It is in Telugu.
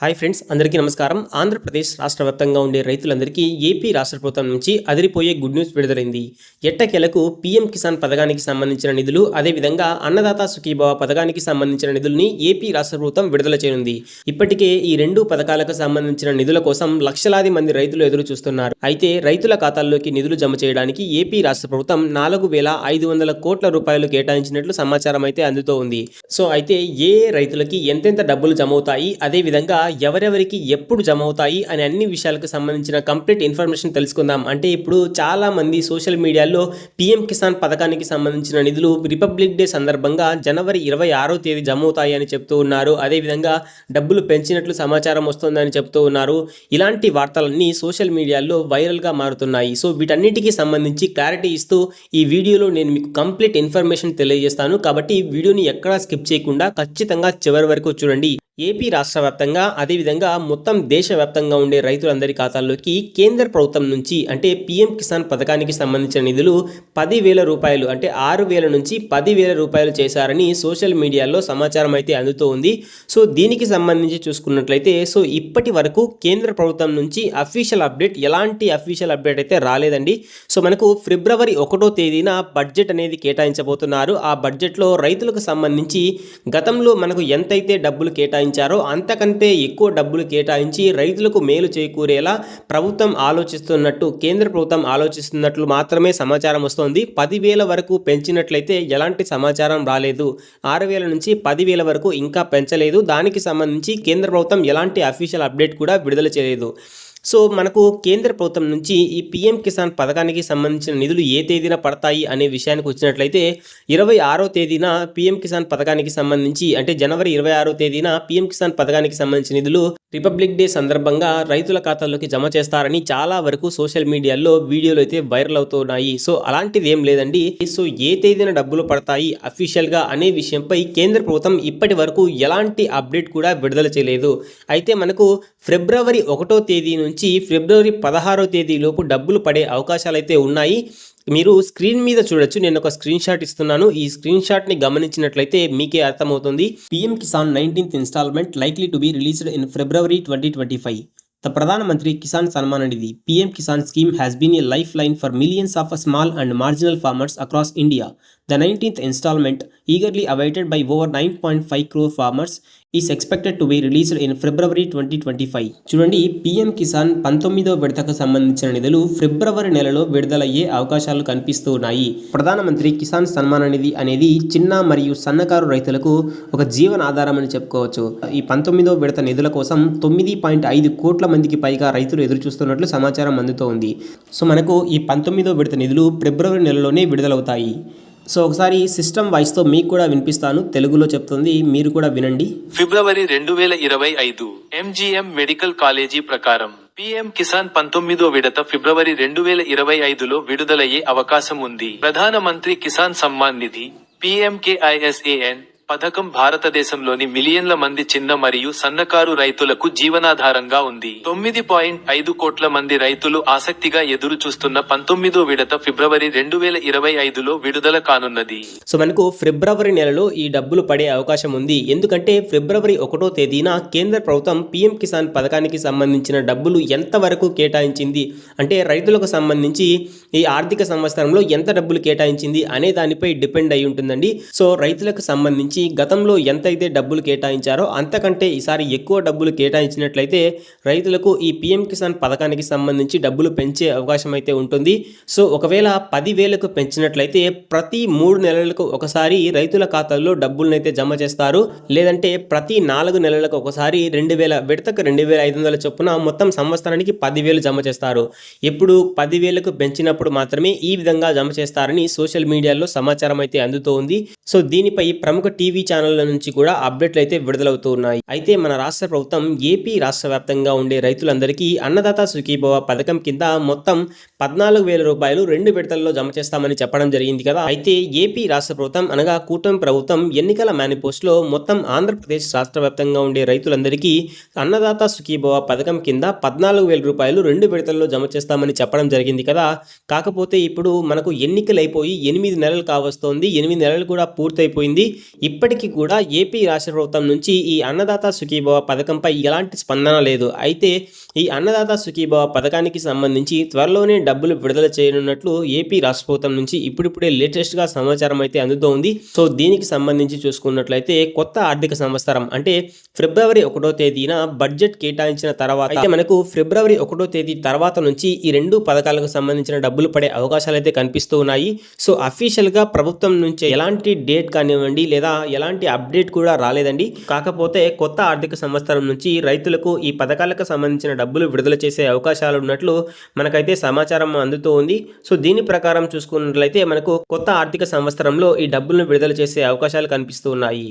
హాయ్ ఫ్రెండ్స్ అందరికీ నమస్కారం. ఆంధ్రప్రదేశ్ రాష్ట్ర వ్యాప్తంగా ఉండే రైతులందరికీ ఏపీ రాష్ట్ర ప్రభుత్వం నుంచి అదిరిపోయే గుడ్ న్యూస్ విడుదలైంది. ఎట్టకేలకు పీఎం కిసాన్ పథకానికి సంబంధించిన నిధులు అదేవిధంగా అన్నదాత సుఖీభావ పథకానికి సంబంధించిన నిధుల్ని ఏపీ రాష్ట్ర ప్రభుత్వం విడుదల చేయనుంది. ఇప్పటికే ఈ రెండు పథకాలకు సంబంధించిన నిధుల కోసం లక్షలాది మంది రైతులు ఎదురు చూస్తున్నారు. అయితే రైతుల ఖాతాల్లోకి నిధులు జమ చేయడానికి ఏపీ రాష్ట్ర ప్రభుత్వం నాలుగు వేల ఐదు వందల కోట్ల రూపాయలు కేటాయించినట్లు సమాచారం అయితే అందుతూ ఉంది. సో అయితే ఏ రైతులకి ఎంతెంత డబ్బులు జమ అవుతాయి? అదేవిధంగా ఎవరెవరికి ఎప్పుడు జమ అవుతాయి అనే అన్ని విషయాలకు సంబంధించిన కంప్లీట్ ఇన్ఫర్మేషన్ తెలుసుకుందాం. అంటే ఇప్పుడు చాలామంది సోషల్ మీడియాలో పిఎం కిసాన్ పథకానికి సంబంధించిన నిధులు రిపబ్లిక్ డే సందర్భంగా జనవరి ఇరవై ఆరో తేదీ జమ అవుతాయి అని చెప్తూ ఉన్నారు. అదేవిధంగా డబ్బులు పెంచినట్లు సమాచారం వస్తుందని చెప్తూ ఉన్నారు. ఇలాంటి వార్తలన్నీ సోషల్ మీడియాలో వైరల్గా మారుతున్నాయి. సో వీటన్నిటికీ సంబంధించి క్లారిటీ ఇస్తూ ఈ వీడియోలో నేను మీకు కంప్లీట్ ఇన్ఫర్మేషన్ తెలియజేస్తాను. కాబట్టి వీడియోని ఎక్కడా స్కిప్ చేయకుండా ఖచ్చితంగా చివరి వరకు చూడండి. ఏపీ రాష్ట్ర వ్యాప్తంగా అదేవిధంగా మొత్తం దేశవ్యాప్తంగా ఉండే రైతులందరి ఖాతాల్లోకి కేంద్ర ప్రభుత్వం నుంచి అంటే పీఎం కిసాన్ పథకానికి సంబంధించిన నిధులు పదివేల రూపాయలు అంటే ఆరు వేల నుంచి పదివేల రూపాయలు చేశారని సోషల్ మీడియాలో సమాచారం అయితే అందుతూ ఉంది. సో దీనికి సంబంధించి చూసుకున్నట్లయితే సో ఇప్పటి వరకు కేంద్ర ప్రభుత్వం నుంచి అఫీషియల్ అప్డేట్ ఎలాంటి అఫీషియల్ అప్డేట్ అయితే రాలేదండి. సో మనకు ఫిబ్రవరి ఒకటో తేదీన బడ్జెట్ అనేది కేటాయించబోతున్నారు. ఆ బడ్జెట్లో రైతులకు సంబంధించి గతంలో మనకు ఎంతైతే డబ్బులు కేటాయించారో అంతకంటే ఎక్కువ డబ్బులు కేటాయించి రైతులకు మేలు చేకూరేలా ప్రభుత్వం ఆలోచిస్తున్నట్టు కేంద్ర ప్రభుత్వం ఆలోచిస్తున్నట్లు మాత్రమే సమాచారం వస్తోంది. పదివేల వరకు పెంచినట్లయితే ఎలాంటి సమాచారం రాలేదు. ఆరు వేల నుంచి పదివేల వరకు ఇంకా పెంచలేదు. దానికి సంబంధించి కేంద్ర ప్రభుత్వం ఎలాంటి అఫీషియల్ అప్డేట్ కూడా విడుదల చేయలేదు. సో మనకు కేంద్ర ప్రభుత్వం నుంచి ఈ పిఎం కిసాన్ పథకానికి సంబంధించిన నిధులు ఏ తేదీన పడతాయి అనే విషయానికి వచ్చినట్లయితే ఇరవై ఆరో తేదీన పిఎం కిసాన్ పథకానికి సంబంధించి అంటే జనవరి ఇరవై ఆరో తేదీన పిఎం కిసాన్ పథకానికి సంబంధించిన నిధులు రిపబ్లిక్ డే సందర్భంగా రైతుల ఖాతాల్లోకి జమ చేస్తారని చాలా వరకు సోషల్ మీడియాలో వీడియోలు అయితే వైరల్ అవుతున్నాయి. సో అలాంటిది ఏం లేదండి. సో ఏ తేదీన డబ్బులు పడతాయి అఫీషియల్గా అనే విషయంపై కేంద్ర ప్రభుత్వం ఇప్పటి వరకు ఎలాంటి అప్డేట్ కూడా విడుదల చేయలేదు. అయితే మనకు ఫిబ్రవరి ఒకటో తేదీ నుంచి ఫిబ్రవరి పదహారో తేదీ లోపు డబ్బులు పడే అవకాశాలు అయితే ఉన్నాయి. మీరు స్క్రీన్ మీద చూడొచ్చు. నేను ఒక స్క్రీన్ షాట్ ఇస్తున్నాను. ఈ స్క్రీన్ షాట్ని గమనించినట్లయితే మీకే అర్థమవుతుంది. PM Kisan nineteenth installment likely to be released in February twenty twenty five. The Pradhan Mantri Kisan Sanman Nidhi PM Kisan scheme has been a lifeline for millions of small and marginal farmers across India. The 19th installment, eagerly awaited by over 9.5 crore farmers, is expected to be released in February 2025. చూడండి పిఎం కిసాన్ పంతొమ్మిదో విడతకు సంబంధించిన నిధులు ఫిబ్రవరి నెలలో విడుదలయ్యే అవకాశాలు కనిపిస్తూ ఉన్నాయి. ప్రధానమంత్రి కిసాన్ సన్మాన నిధి అనేది చిన్న మరియు సన్నకారు రైతులకు ఒక జీవన ఆధారం అని చెప్పుకోవచ్చు. ఈ పంతొమ్మిదో విడత నిధుల కోసం తొమ్మిది పాయింట్ ఐదు కోట్ల మందికి పైగా రైతులు ఎదురు చూస్తున్నట్లు సమాచారం అందుతోంది. సో మనకు ఈ పంతొమ్మిదో విడత నిధులు ఫిబ్రవరి నెలలోనే విడుదలవుతాయి. సో ఒకసారి సిస్టమ్ వాయిస్తో మీకు కూడా వినిపిస్తాను. తెలుగులో చెప్తుంది మీరు కూడా వినండి. ఫిబ్రవరి రెండు వేల ఇరవై ఐదు ఎంజీఎం మెడికల్ కాలేజీ ప్రకారం పీఎం కిసాన్ పంతొమ్మిదో విడత ఫిబ్రవరి రెండు వేల ఇరవై ఐదులో విడుదలయ్యే అవకాశం ఉంది. ప్రధానమంత్రి కిసాన్ సమ్మాన్ నిధి పీఎంకేఐఎస్ఏఎన్ పథకం భారతదేశంలోని మిలియన్ల మంది చిన్న మరియు సన్నకారు రైతులకు జీవనాధారంగా ఉంది. తొమ్మిది పాయింట్ ఐదు కోట్ల మంది రైతులు ఆసక్తిగా ఎదురు చూస్తున్న పంతొమ్మిదో విడత ఫిబ్రవరి రెండు వేల ఇరవై ఐదులో విడుదల కానున్నది. సో మనకు ఫిబ్రవరి నెలలో ఈ డబ్బులు పడే అవకాశం ఉంది. ఎందుకంటే ఫిబ్రవరి ఒకటో తేదీన కేంద్ర ప్రభుత్వం పీఎం కిసాన్ పథకానికి సంబంధించిన డబ్బులు ఎంతవరకు కేటాయించింది? అంటే రైతులకు సంబంధించి ఈ ఆర్థిక సంవత్సరంలో ఎంత డబ్బులు కేటాయించింది అనే దానిపై డిపెండ్ అయి ఉంటుందండి. సో రైతులకు సంబంధించి గతంలో ఎంతైతే డబ్బులు కేటాయించారో అంతకంటే ఈసారి ఎక్కువ డబ్బులు కేటాయించినట్లయితే రైతులకు ఈ పీఎం కిసాన్ పథకానికి సంబంధించి డబ్బులు పెంచే అవకాశం అయితే ఉంటుంది. సో ఒకవేళ పదివేలకు పెంచినట్లయితే ప్రతి మూడు నెలలకు ఒకసారి రైతుల ఖాతాల్లో డబ్బులనైతే జమ చేస్తారు. లేదంటే ప్రతి నాలుగు నెలలకు ఒకసారి రెండు వేల విడతకు రెండు వేల ఐదు వందల చొప్పున మొత్తం సంవత్సరానికి పదివేలు జమ చేస్తారు. ఎప్పుడు పదివేలకు పెంచినప్పుడు మాత్రమే ఈ విధంగా జమ చేస్తారని సోషల్ మీడియాలో సమాచారం అయితే అందుతూ ఉంది సో దీనిపై ప్రముఖ టీ టీవీ ఛానళ్ళ నుంచి కూడా అప్డేట్లు అయితే విడుదలవుతూ ఉన్నాయి అయితే మన రాష్ట్ర ప్రభుత్వం ఏపీ రాష్ట్ర వ్యాప్తంగా ఉండే రైతులందరికీ అన్నదాత సుఖీభవ పథకం కింద మొత్తం పద్నాలుగు వేల రూపాయలు రెండు విడతల్లో జమ చేస్తామని చెప్పడం జరిగింది కదా. అయితే ఏపీ రాష్ట్ర ప్రభుత్వం అనగా కూటమి ప్రభుత్వం ఎన్నికల మేనిఫెస్టోలో మొత్తం ఆంధ్రప్రదేశ్ రాష్ట్ర వ్యాప్తంగా ఉండే రైతులందరికీ అన్నదాత సుఖీభవ పథకం కింద పద్నాలుగు వేల రూపాయలు రెండు విడతల్లో జమ చేస్తామని చెప్పడం జరిగింది కదా. కాకపోతే ఇప్పుడు మనకు ఎన్నికలు అయిపోయి ఎనిమిది నెలలు కావస్తోంది. ఎనిమిది నెలలు కూడా పూర్తయిపోయింది. ఇప్పటికీ కూడా ఏపీ రాష్ట్ర ప్రభుత్వం నుంచి ఈ అన్నదాత సుఖీభవ పథకంపై ఎలాంటి స్పందన లేదు. అయితే ఈ అన్నదాత సుఖీభవ పథకానికి సంబంధించి త్వరలోనే డబ్బులు విడుదల చేయనున్నట్లు ఏపీ రాష్ట్ర ప్రభుత్వం నుంచి ఇప్పుడిప్పుడే లేటెస్ట్గా సమాచారం అయితే అందుతోంది. సో దీనికి సంబంధించి చూసుకున్నట్లయితే కొత్త ఆర్థిక సంవత్సరం అంటే ఫిబ్రవరి ఒకటో తేదీన బడ్జెట్ కేటాయించిన తర్వాత అయితే మనకు ఫిబ్రవరి ఒకటో తేదీ తర్వాత నుంచి ఈ రెండు పథకాలకు సంబంధించిన డబ్బులు పడే అవకాశాలు అయితే కనిపిస్తూ ఉన్నాయి. సో అఫీషియల్గా ప్రభుత్వం నుంచి ఎలాంటి డేట్ కానివ్వండి లేదా ఎలాంటి అప్డేట్ కూడా రాలేదండి. కాకపోతే కొత్త ఆర్థిక సంవత్సరం నుంచి రైతులకు ఈ పథకాలకు సంబంధించిన డబ్బులు విడుదల చేసే అవకాశాలు ఉన్నట్లు మనకైతే సమాచారం అందుతూ ఉంది. సో దీని ప్రకారం చూసుకున్నట్లయితే మనకు కొత్త ఆర్థిక సంవత్సరంలో ఈ డబ్బులను విడుదల చేసే అవకాశాలు కనిపిస్తూ ఉన్నాయి.